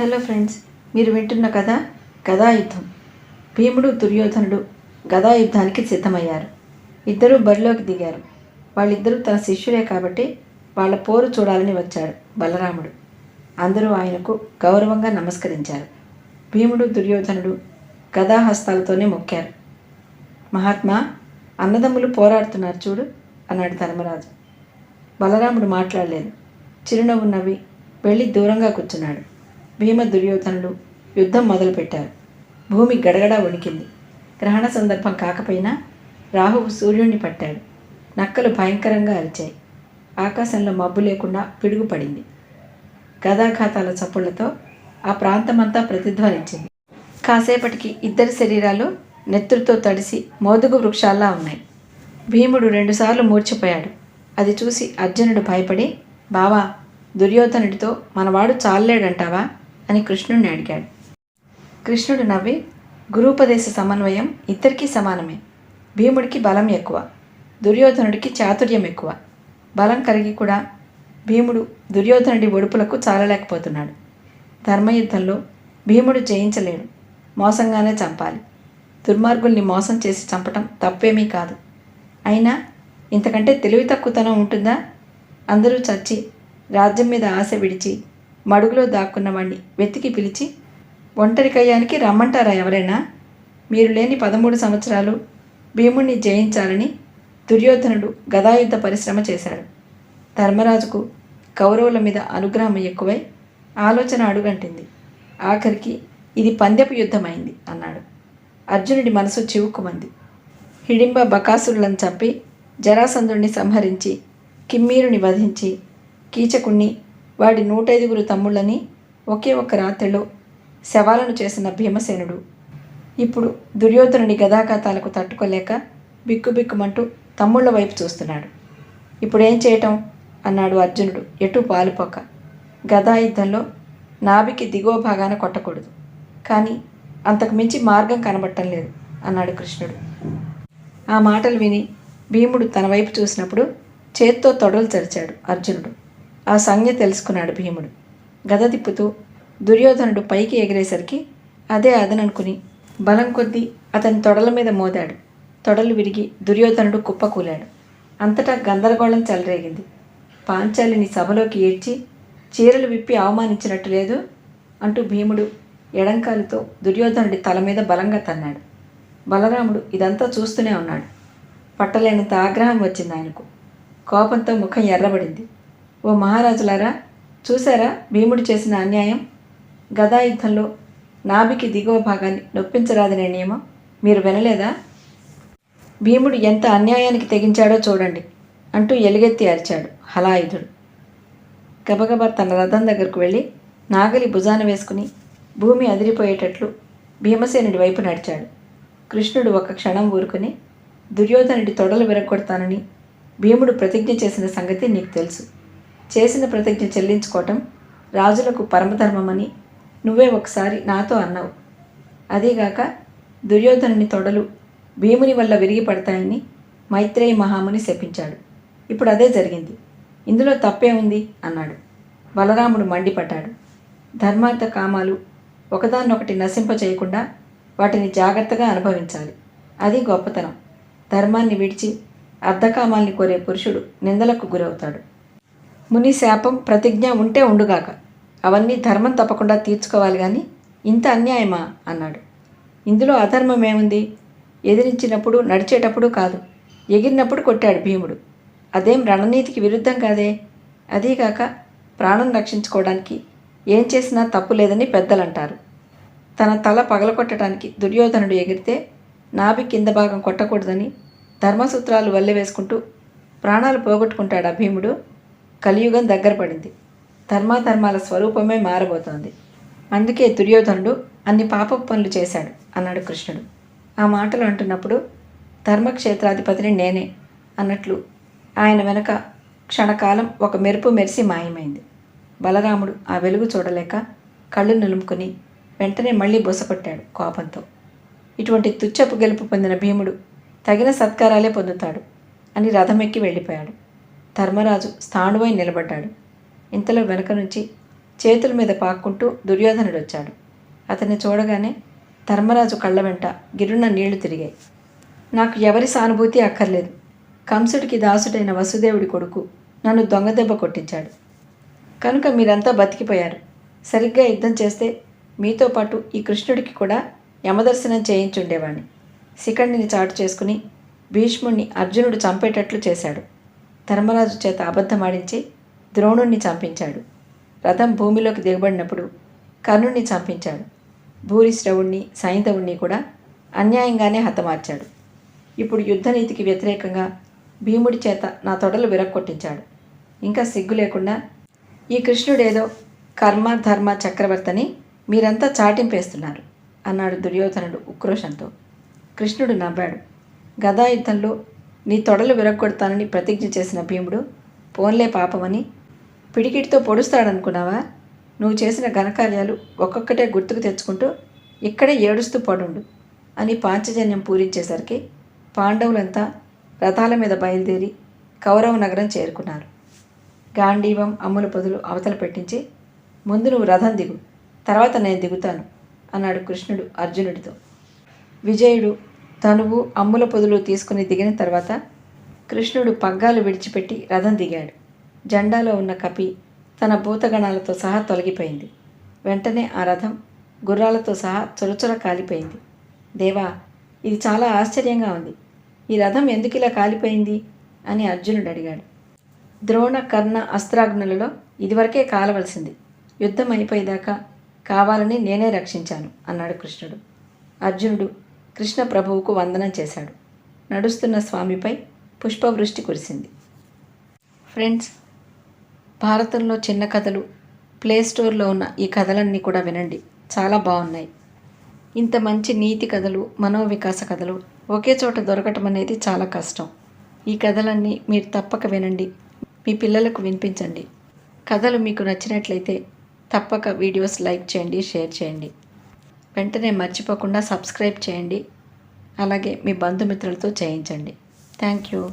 Hello friends మీరు వింటున్న కథ గదాయుద్ధం భీముడు దుర్యోధనుడు గదాయుద్ధానికి సిద్ధమయ్యారు. ఇద్దరూ బరిలోకి దిగారు. వాళ్ళిద్దరూ తన శిష్యులే కాబట్టి వాళ్ళ పోరు చూడాలని వచ్చాడు బలరాముడు. అందరూ ఆయనకు గౌరవంగా నమస్కరించారు. భీముడు దుర్యోధనుడు గదాహస్తాలతోనే మొక్కారు. మహాత్మా అన్నదమ్ములు పోరాడుతున్నారు చూడు అన్నాడు ధర్మరాజు. బలరాముడు మాట్లాడలేదు. చిరునవ్వు నవ్వి వెళ్ళి దూరంగా కూర్చున్నాడు. భీమ దుర్యోధనులు యుద్ధం మొదలుపెట్టారు. భూమి గడగడా వణికింది. గ్రహణ సందర్భం కాకపోయినా రాహువు సూర్యుడిని పట్టాడు. నక్కలు భయంకరంగా అరిచాయి. ఆకాశంలో మబ్బు లేకుండా పిడుగు పడింది గదాఘాతాల చప్పుళ్ళతో ఆ ప్రాంతమంతా ప్రతిధ్వనించింది. కాసేపటికి ఇద్దరి శరీరాలు నెత్తురుతో తడిసి మోదుగు వృక్షాల్లా ఉన్నాయి. భీముడు రెండుసార్లు మూర్చిపోయాడు అది చూసి అర్జునుడు భయపడి బావా దుర్యోధనుడితో మనవాడు చాలలేడంటావా? అని కృష్ణుడిని అడిగాడు. కృష్ణుడు నవ్వి గురూపదేశ సమన్వయం ఇద్దరికీ సమానమే. భీముడికి బలం ఎక్కువ దుర్యోధనుడికి చాతుర్యం ఎక్కువ. బలం కలిగి కూడా భీముడు దుర్యోధనుడి ఒడుపులకు చాలలేకపోతున్నాడు. ధర్మయుద్ధంలో భీముడు జయించలేడు. మోసంగానే చంపాలి. దుర్మార్గుల్ని మోసం చేసి చంపటం తప్పేమీ కాదు. అయినా ఇంతకంటే తెలివి తక్కువతనం ఉంటుందా? అందరూ చచ్చి రాజ్యం మీద ఆశ విడిచి మడుగులో దాక్కున్నవాణ్ణి వెతికి పిలిచి ఒంటరికయ్యానికి రమ్మంటారా ఎవరైనా? మీరు లేని పదమూడు సంవత్సరాలు భీముణ్ణి జయించాలని దుర్యోధనుడు గదాయుద్ధ పరిశ్రమ చేశాడు. ధర్మరాజుకు కౌరవుల మీద అనుగ్రహం ఎక్కువై ఆలోచన అడుగంటింది. ఆఖరికి ఇది పందెపు యుద్ధమైంది అన్నాడు. అర్జునుడి మనసు చివుక్కుమంది. హిడింబ బకాసురులను చంపి జరాసంధుడిని సంహరించి కిమ్మీరుని వధించి కీచకుణ్ణి వాడి నూటైదుగురు తమ్ముళ్ళని ఒకే ఒక్క రాత్రిలో శవాలను చేసిన భీమసేనుడు. ఇప్పుడు దుర్యోధనుడి గదాఘాతాలకు తట్టుకోలేక బిక్కుబిక్కుమంటూ తమ్ముళ్ళ వైపు చూస్తున్నాడు. ఇప్పుడేం చేయటం? అన్నాడు అర్జునుడు ఎటు పాలుపోక. గదాయుద్ధంలో నాభికి దిగువ భాగాన కొట్టకూడదు. కానీ అంతకు మించి మార్గం కనబట్టం లేదు అన్నాడు కృష్ణుడు. ఆ మాటలు విని భీముడు తన వైపు చూసినప్పుడు చేత్తో తొడలు చరిచాడు అర్జునుడు. ఆ సంజ్ఞ తెలుసుకున్నాడు భీముడు. గద తిప్పుతూ దుర్యోధనుడు పైకి ఎగిరేసరికి అదే అదననుకుని బలం కొద్దీ అతని తొడల మీద మోదాడు. తొడలు విరిగి దుర్యోధనుడు కుప్పకూలాడు. అంతటా గందరగోళం చెలరేగింది. పాంచాలిని సభలోకి ఏడ్చి చీరలు విప్పి అవమానించినట్టు లేదు అంటూ భీముడు ఎడంకాలితో దుర్యోధనుడి తల మీద బలంగా తన్నాడు. బలరాముడు ఇదంతా చూస్తూనే ఉన్నాడు. పట్టలేనంత ఆగ్రహం వచ్చింది ఆయనకు. కోపంతో ముఖం ఎర్రబడింది. ఓ మహారాజులారా చూసారా భీముడు చేసిన అన్యాయం? గదాయుద్ధంలో నాభికి దిగువ భాగాన్ని నొప్పించరాదనే నియమం మీరు వినలేదా? భీముడు ఎంత అన్యాయానికి తెగించాడో చూడండి అంటూ ఎలుగెత్తి అరిచాడు హలాయుధుడు. గబగబా తన రథం దగ్గరకు వెళ్ళి నాగలి భుజాన వేసుకుని భూమి అదిరిపోయేటట్లు భీమసేనుడి వైపు నడిచాడు. కృష్ణుడు ఒక క్షణం ఊరుకుని దుర్యోధనుడి తొడలు విరగొడతానని భీముడు ప్రతిజ్ఞ చేసిన సంగతి నీకు తెలుసు. చేసిన ప్రతిజ్ఞ చెల్లించుకోవటం రాజులకు పరమధర్మమని నువ్వే ఒకసారి నాతో అన్నావు. అదీగాక దుర్యోధనుని తొడలు భీముని వల్ల విరిగి పడతాయని మైత్రేయ మహాముని శపించాడు. ఇప్పుడు అదే జరిగింది. ఇందులో తప్పే ఉంది అన్నాడు. బలరాముడు మండిపడ్డాడు. ధర్మార్థ కామాలు ఒకదాన్నొకటి నశింప చేయకుండా వాటిని జాగ్రత్తగా అనుభవించాలి. అది గొప్పతనం. ధర్మాన్ని విడిచి అర్ధకామాల్ని కోరే పురుషుడు నిందలకు గురవుతాడు. ముని శాపం ప్రతిజ్ఞ ఉంటే ఉండుగాక. అవన్నీ ధర్మం తప్పకుండా తీర్చుకోవాలి కానీ ఇంత అన్యాయమా? అన్నాడు. ఇందులో అధర్మం ఏముంది ఎదిరించినప్పుడు నడిచేటప్పుడు కాదు. ఎగిరినప్పుడు కొట్టాడు భీముడు. అదేం రణనీతికి విరుద్ధం కాదే? అదీగాక ప్రాణం రక్షించుకోవడానికి ఏం చేసినా తప్పు లేదని పెద్దలంటారు. తన తల పగలకొట్టడానికి దుర్యోధనుడు ఎగిరితే నాభి కింద భాగం కొట్టకూడదని ధర్మసూత్రాలు వల్లె వేసుకుంటూ ప్రాణాలు పోగొట్టుకుంటాడా భీముడు? కలియుగం దగ్గర పడింది. ధర్మాధర్మాల స్వరూపమే మారబోతోంది. అందుకే దుర్యోధనుడు అన్ని పాప పనులు చేశాడు అన్నాడు కృష్ణుడు. ఆ మాటలు అంటున్నప్పుడు ధర్మక్షేత్రాధిపతిని నేనే అన్నట్లు ఆయన వెనక క్షణకాలం ఒక మెరుపు మెరిసి మాయమైంది. బలరాముడు ఆ వెలుగు చూడలేక కళ్ళు నిలుముకుని వెంటనే మళ్ళీ బొసకొట్టాడు కోపంతో. ఇటువంటి తుచ్చపు గెలుపు పొందిన భీముడు తగిన సత్కారాలే పొందుతాడు అని రథమెక్కి వెళ్ళిపోయాడు. ధర్మరాజు స్థాణువై నిలబడ్డాడు. ఇంతలో వెనక నుంచి చేతుల మీద పాక్కుంటూ దుర్యోధనుడు వచ్చాడు అతన్ని చూడగానే ధర్మరాజు కళ్ళ వెంట గిరున్న నీళ్ళు తిరిగాయి. నాకు ఎవరి సానుభూతి అక్కర్లేదు. కంసుడికి దాసుడైన వసుదేవుడి కొడుకు నన్ను దొంగదెబ్బ కొట్టించాడు. కనుక మీరంతా బతికిపోయారు. సరిగ్గా యుద్ధం చేస్తే మీతో పాటు ఈ కృష్ణుడికి కూడా యమదర్శనం చేయించుండేవాణ్ణి. శిఖండిని చాటు చేసుకుని భీష్ముణ్ణి అర్జునుడు చంపేటట్లు చేశాడు. ధర్మరాజు చేత అబద్ధమాడించి ద్రోణుణ్ణి చంపించాడు. రథం భూమిలోకి దిగబడినప్పుడు కర్ణుణ్ణి చంపించాడు. భూరిశ్రవుణ్ణి సైంధవుణ్ణి కూడా అన్యాయంగానే హతమార్చాడు. ఇప్పుడు యుద్ధనీతికి వ్యతిరేకంగా భీముడి చేత నా తొడలు విరక్కొట్టించాడు. ఇంకా సిగ్గు లేకుండా ఈ కృష్ణుడేదో కర్మ ధర్మ చక్రవర్తిని మీరంతా చాటింపేస్తున్నారు అన్నాడు దుర్యోధనుడు ఉక్రోషంతో. కృష్ణుడు నవ్వాడు. గదాయుద్ధంలో నీ తొడలు విరగొడతానని ప్రతిజ్ఞ చేసిన భీముడు పోన్లే పాపమని పిడికిటితో పొడుస్తాడనుకున్నావా? నువ్వు చేసిన ఘనకార్యాలు ఒక్కొక్కటే గుర్తుకు తెచ్చుకుంటూ ఇక్కడే ఏడుస్తూ పడుండు అని పాంచజన్యం పూరించేసరికి పాండవులంతా రథాల మీద బయలుదేరి కౌరవ నగరం చేరుకున్నారు. గాంధీవం అమ్ముల పొదులు అవతల పెట్టించి ముందు నువ్వు రథం దిగు తర్వాత నేను దిగుతాను అన్నాడు కృష్ణుడు అర్జునుడితో. విజయుడు తనువు అమ్ముల పొదులు తీసుకుని దిగిన తర్వాత కృష్ణుడు పగ్గాలు విడిచిపెట్టి రథం దిగాడు. జెండాలో ఉన్న కపి తన భూతగణాలతో సహా తొలగిపోయింది. వెంటనే ఆ రథం గుర్రాలతో సహా చొరచొర కాలిపోయింది. దేవా ఇది చాలా ఆశ్చర్యంగా ఉంది. ఈ రథం ఎందుకు ఇలా కాలిపోయింది? అని అర్జునుడు అడిగాడు. ద్రోణ కర్ణ అస్త్రాగ్నులలో ఇదివరకే కాలవలసింది. యుద్ధం అయిపోయేదాకా కావాలని నేనే రక్షించాను అన్నాడు కృష్ణుడు. అర్జునుడు కృష్ణ ప్రభువుకు వందనం చేశాడు. నడుస్తున్న స్వామిపై పుష్పవృష్టి కురిసింది. ఫ్రెండ్స్ భారతంలో చిన్న కథలు ప్లే స్టోర్లో ఉన్న ఈ కథలన్నీ కూడా వినండి. చాలా బాగున్నాయి. ఇంత మంచి నీతి కథలు మనోవికాస కథలు ఒకే చోట దొరకటం అనేది చాలా కష్టం. ఈ కథలన్నీ మీరు తప్పక వినండి. మీ పిల్లలకు వినిపించండి. కథలు మీకు నచ్చినట్లయితే తప్పక వీడియోస్ లైక్ చేయండి షేర్ చేయండి. వెంటనే మర్చిపోకుండా సబ్స్క్రైబ్ చేయండి. అలాగే మీ బంధుమిత్రులతో చేయించండి. Thank you.